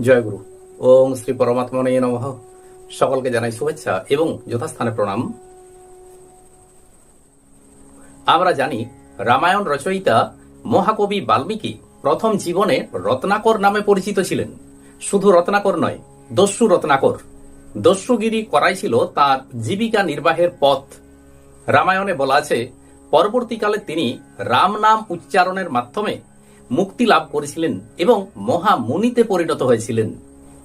জয় গুরু ওম শ্রী পরমাত্মনে নমঃ। সকলকে জানাই শুভেচ্ছা এবং যথাস্থানে প্রণাম। আমরা জানি, রামায়ণ রচয়িতা মহাকবি বাল্মীকি প্রথম জীবনে রত্নাকর নামে পরিচিত ছিলেন। শুধু রত্নাকর নয়, দস্যু রত্নাকর। দস্যুগিরি করাই ছিল তার জীবিকা নির্বাহের পথ। রামায়ণে বলা আছে, পরবর্তীকালে তিনি রাম নাম উচ্চারণের মাধ্যমে মুক্তি লাভ করেছিলেন এবং মহামুনিতে পরিণত হয়েছিলেন।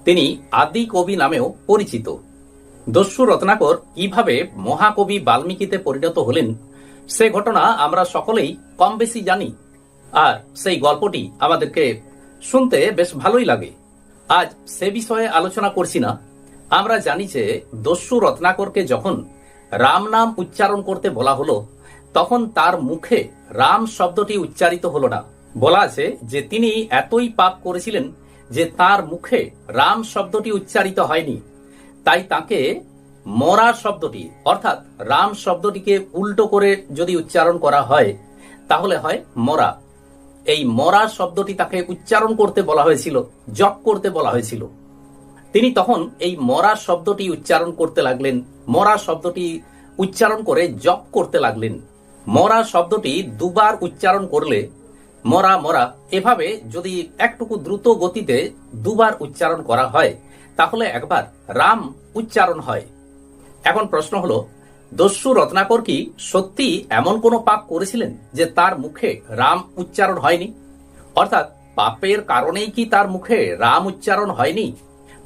তিনি আদি কবি নামেও পরিচিত। দস্যু রত্নাকর কীভাবে মহাকবি বাল্মীকিতে পরিণত হলেন, সে ঘটনা আমরা সকলেই কম বেশি জানি। আর সেই গল্পটি আমাদেরকে শুনতে বেশ ভালোই লাগে। আজ সে বিষয়ে আলোচনা করছি না। আমরা জানি যে দস্যু রত্নাকরকে যখন রাম নাম উচ্চারণ করতে বলা হলো, তখন তার মুখে রাম শব্দটি উচ্চারিত হলো না। বলা আছে যে তিনি এতই পাপ করেছিলেন যে তার মুখে রাম শব্দটি উচ্চারিত হয়নি। তাই তাকে মরা শব্দটি, অর্থাৎ রাম শব্দটিকে উল্টো করে যদি উচ্চারণ করা হয়, তাহলে হয় মরা। এই মরা শব্দটি তাকে উচ্চারণ করতে বলা হয়েছিল, জপ করতে বলা হয়েছিল। তিনি তখন এই মরা শব্দটি উচ্চারণ করতে লাগলেন, মরা শব্দটি উচ্চারণ করে জপ করতে লাগলেন। মরা শব্দটি দুবার উচ্চারণ করলে মরা মরা, এভাবে যদি একটুকু দ্রুত গতিতে দুবার উচ্চারণ করা হয়, তাহলে একবার রাম উচ্চারণ হয়। এখন প্রশ্ন হলো, দস্যু রত্নাকর কি সত্যি এমন কোনো পাপ করেছিলেন যে তার মুখে রাম উচ্চারণ হয়নি? অর্থাৎ পাপের কারণেই কি তার মুখে রাম উচ্চারণ হয়নি?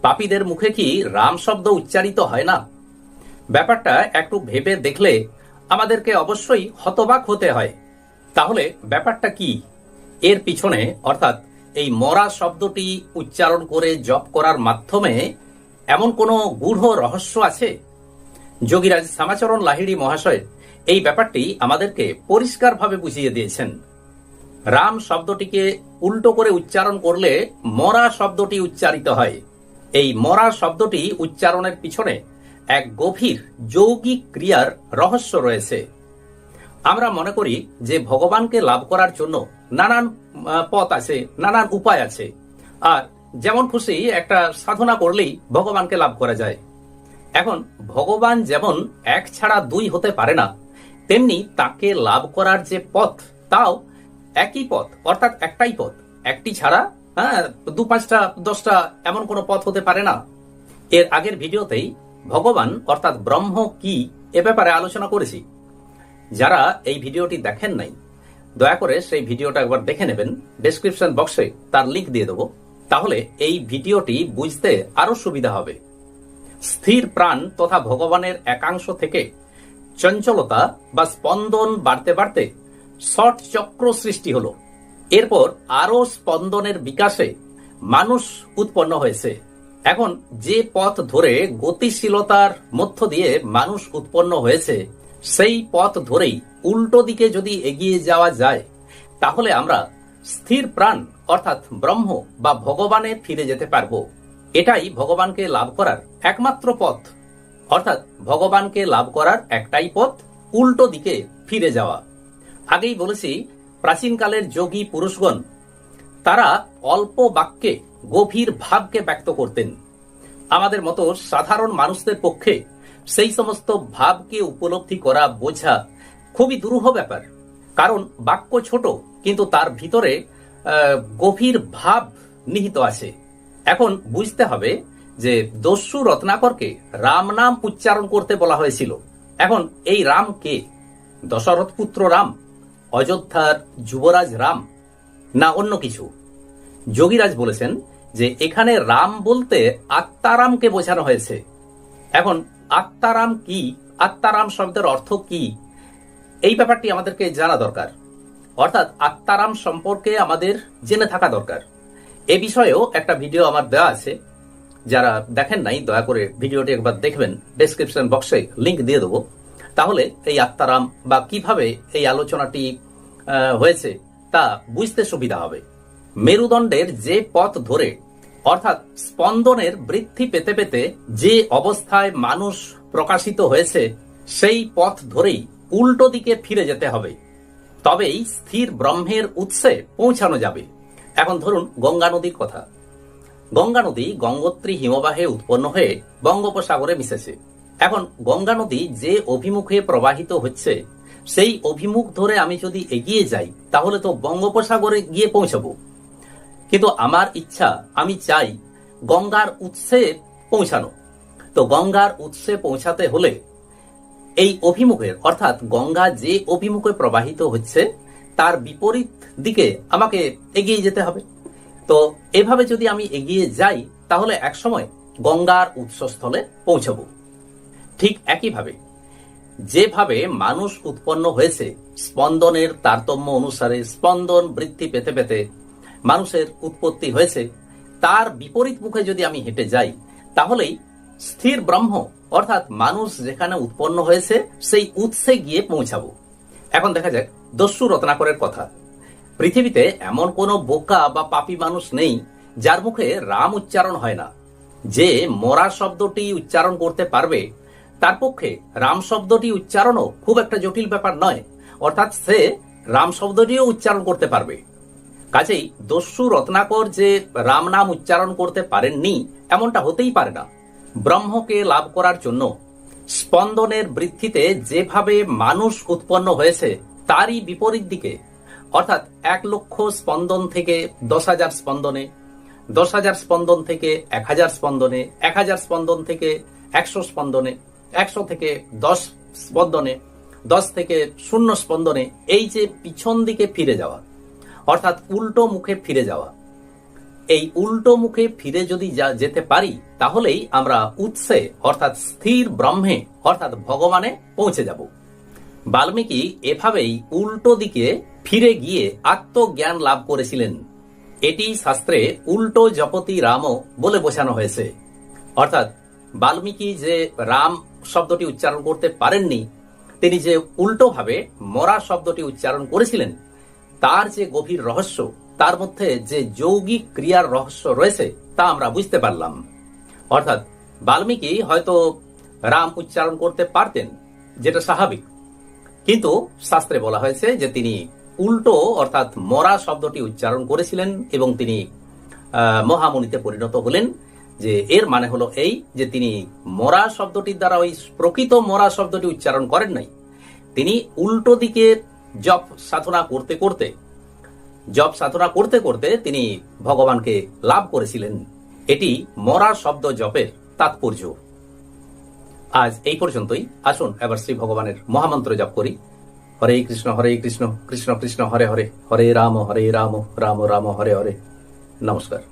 পাপীদের মুখে কি রাম শব্দ উচ্চারিত হয় না? ব্যাপারটা একটু ভেবে দেখলে আমাদেরকে অবশ্যই হতবাক হতে হয়। তাহলে ব্যাপারটা কি? এর পিছনে, অর্থাৎ এই মরা শব্দটি উচ্চারণ করে জপ করার মাধ্যমে এমন কোনো গূঢ় রহস্য আছে? যোগীরাজ শ্যামাচরণ লাহিড়ি মহাশয় এই ব্যাপারটি আমাদেরকে পরিষ্কারভাবে বুঝিয়ে দিয়েছেন। রাম শব্দটিকে উল্টো করে উচ্চারণ করলে মরা শব্দটি উচ্চারিত হয়। এই মরা শব্দটি উচ্চারণের পিছনে এক গভীর যৌগিক ক্রিয়ার রহস্য রয়েছে। আমরা মনে করি যে ভগবানকে লাভ করার জন্য নানান পথ আছে, নানান উপায় আছে। আর যেমন খুশি একটা সাধনা করলেই ভগবানকে লাভ করা যায়। এখন ভগবান যেমন এক ছাড়া দুই হতে পারে না, তেমনি তাকে লাভ করার যে পথ, তাও একই পথ, অর্থাৎ একটাই পথ। একটি ছাড়া হ্যাঁ দু পাঁচটা, দশটা এমন কোনো পথ হতে পারে না। এর আগের ভিডিওতেই ভগবান, অর্থাৎ ব্রহ্ম কি, এ ব্যাপারে আলোচনা করেছি। যারা এই ভিডিওটি দেখেন নাই দয়া করে সেই ভিডিওটা একবার দেখে নেবেন। ডেসক্রিপশন বক্সে তার লিংক দিয়ে দেবো। তাহলে এই ভিডিওটি বুঝতে আরও সুবিধা হবে। স্থির প্রাণ তথা ভগবানের একাংশ থেকে চঞ্চলতা বা স্পন্দন বাড়তে বাড়তে শট চক্র সৃষ্টি হলো। এরপর আরও স্পন্দনের বিকাশে মানুষ উৎপন্ন হয়েছে। এখন যে পথ ধরে গতিশীলতার মধ্য দিয়ে মানুষ উৎপন্ন হয়েছে সেই পথ ধরেই উল্টো দিকে যদি এগিয়ে যাওয়া যায়, তাহলে আমরা স্থির প্রাণ, অর্থাৎ ব্রহ্ম বা ভগবানে ফিরে যেতে পারব। এটাই ভগবানকে লাভ করার একমাত্র পথ। অর্থাৎ ভগবানকে লাভ করার একটাই পথ, উল্টো দিকে ফিরে যাওয়া। আগেই বলেছি, প্রাচীনকালের যোগী পুরুষগণ, তারা অল্প বাক্যে গভীর ভাবকে ব্যক্ত করতেন। আমাদের মতো সাধারণ মানুষদের পক্ষে সেই সমস্ত ভাবকে উপলব্ধি করা বোঝা খুবই দুরূহ ব্যাপার। কারণ বাক্য ছোট, কিন্তু তার ভিতরে গভীর ভাব নিহিত আছে। এখন বুঝতে হবে যে দস্যু রত্নাকরকে রাম নাম উচ্চারণ করতে বলা হয়েছিল। এখন এই রাম কে? দশরথ পুত্র রাম, অযোধ্যার যুবরাজ রাম, না অন্য কিছু? যোগীরাজ বলেছেন যে এখানে রাম বলতে আত্মারামকে বোঝানো হয়েছে। এখন আত্মারাম কি? আত্মারাম শব্দের অর্থ কি? এই ব্যাপারটি আমাদেরকে জানা দরকার। অর্থাৎ আত্মারাম সম্পর্কে আমাদের জেনে থাকা দরকার। এ বিষয়েও একটা ভিডিও আমার দেওয়া আছে। যারা দেখেন নাই, দয়া করে ভিডিওটি একবার দেখবেন। ডেসক্রিপশন বক্সে লিংক দিয়ে দেবো। তাহলে এই আত্মারাম বা কীভাবে এই আলোচনাটি হয়েছে তা বুঝতে সুবিধা হবে। মেরুদণ্ডের যে পথ ধরে অর্থাৎ স্পন্দনের বৃদ্ধি পেতে পেতে যে অবস্থায় মানুষ প্রকাশিত হয়েছে, সেই পথ ধরেই উল্টো দিকে ফিরে যেতে হবে। তবেই স্থির ব্রহ্মের উৎসে পৌঁছানো যাবে। এখন ধরুন গঙ্গা নদীর কথা। গঙ্গা নদী গঙ্গোত্রী হিমবাহে উৎপন্ন হয়ে বঙ্গোপসাগরে মিশেছে। এখন গঙ্গা নদী যে অভিমুখে প্রবাহিত হচ্ছে, সেই অভিমুখ ধরে আমি যদি এগিয়ে যাই, তাহলে তো বঙ্গোপসাগরে গিয়ে পৌঁছাবো। কিন্তু আমার ইচ্ছা, আমি চাই গঙ্গার উৎসে পৌঁছানো। তো গঙ্গার উৎসে পৌঁছাতে হলে এই অভিমুখের, অর্থাৎ গঙ্গা যে অভিমুখে প্রবাহিত হচ্ছে, তার বিপরীত দিকে আমাকে এগিয়ে যেতে হবে। তো এভাবে যদি আমি এগিয়ে যাই, তাহলে একসময় গঙ্গার উৎসস্থলে পৌঁছব। ঠিক একইভাবে, যেভাবে মানুষ উৎপন্ন হয়েছে, স্পন্দনের তারতম্য অনুসারে স্পন্দন বৃদ্ধি পেতে পেতে মানুষের উৎপত্তি হয়েছে, তার বিপরীত মুখে যদি আমি হেঁটে যাই, তাহলেই স্থির ব্রহ্ম, অর্থাৎ মানুষ যেখানে উৎপন্ন হয়েছে, সেই উৎসে গিয়ে পৌঁছাবো। এখন দেখা যাক, দস্যু রত্নাকরের কথা। পৃথিবীতে এমন কোনো বোকা বা পাপী মানুষ নেই, যার মুখে রাম উচ্চারণ হয় না। যে মরা শব্দটি উচ্চারণ করতে পারবে, তার পক্ষে রাম শব্দটি উচ্চারণও খুব একটা জটিল ব্যাপার নয়, অর্থাৎ সে রাম শব্দটিও উচ্চারণ করতে পারবে। কাজেই দস্যু রত্নাকর যে রাম নাম উচ্চারণ করতে পারেননি, এমনটা হতেই পারে না। ব্রহ্মকে লাভ করার জন্য স্পন্দনের বৃদ্ধিতে যেভাবে মানুষ উৎপন্ন হয়েছে, তারই বিপরীত দিকে। অর্থাৎ এক লক্ষ স্পন্দন থেকে দশ হাজার স্পন্দনে, দশ হাজার স্পন্দন থেকে এক হাজার স্পন্দনে, এক হাজার স্পন্দন থেকে একশো স্পন্দনে, একশো থেকে দশ স্পন্দনে, দশ থেকে শূন্য স্পন্দনে, এই যে পিছন দিকে ফিরে যাওয়া। অর্থাৎ উল্টো মুখে ফিরে যাওয়া। এই উল্টো মুখে ফিরে যদি যা- যেতে পারি, তাহলেই আমরা উৎসে, অর্থাৎ স্থির ব্রহ্মে, অর্থাৎ ভগবানে পৌঁছে যাব। বাল্মীকি এভাবেই উল্টো দিকে ফিরে গিয়ে আত্মজ্ঞান লাভ করেছিলেন। এটি শাস্ত্রে উল্টো জপতি রামও বলে বোঝানো হয়েছে। অর্থাৎ বাল্মীকি যে রাম শব্দটি উচ্চারণ করতে পারেননি, তিনি যে উল্টোভাবে মরা শব্দটি উচ্চারণ করেছিলেন তার যে গভীর রহস্য তার মধ্যে যে যৌগিক ক্রিয়ার রহস্য রয়েছে তা আমরা বুঝতে পারলাম। অর্থাৎ বাল্মীকি হয়তো রাম উচ্চারণ করতে পারতেন যেটা স্বাভাবিক। কিন্তু শাস্ত্রে বলা হয়েছে যে তিনি উল্টো অর্থাৎ মরা শব্দটি উচ্চারণ করেছিলেন এবং তিনি আহ, মহামুনিতে পরিণত হলেন যে এর মানে হলো এই যে তিনি মরা শব্দটির দ্বারা ওই প্রকৃত মরা শব্দটি উচ্চারণ করেন নাই। তিনি উল্টো দিকে জপ সাধনা করতে করতে, জপ সাধনা করতে করতে তিনি ভগবানকে লাভ করেছিলেন। এটি মরা শব্দ জপের তাৎপর্য। আজ এই পর্যন্তই। আসুন এবার শ্রী ভগবানের মহামন্ত্র জপ করি। হরে কৃষ্ণ হরে কৃষ্ণ কৃষ্ণ কৃষ্ণ, হরে হরে হরে রাম হরে রাম রাম রাম, হরে হরে। নমস্কার।